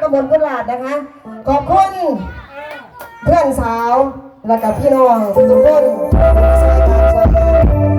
ตำบลกุหลาดนะคะ ขอบคุณ เพื่อนสาว และกับพี่น้องทุกคนสายการสายการ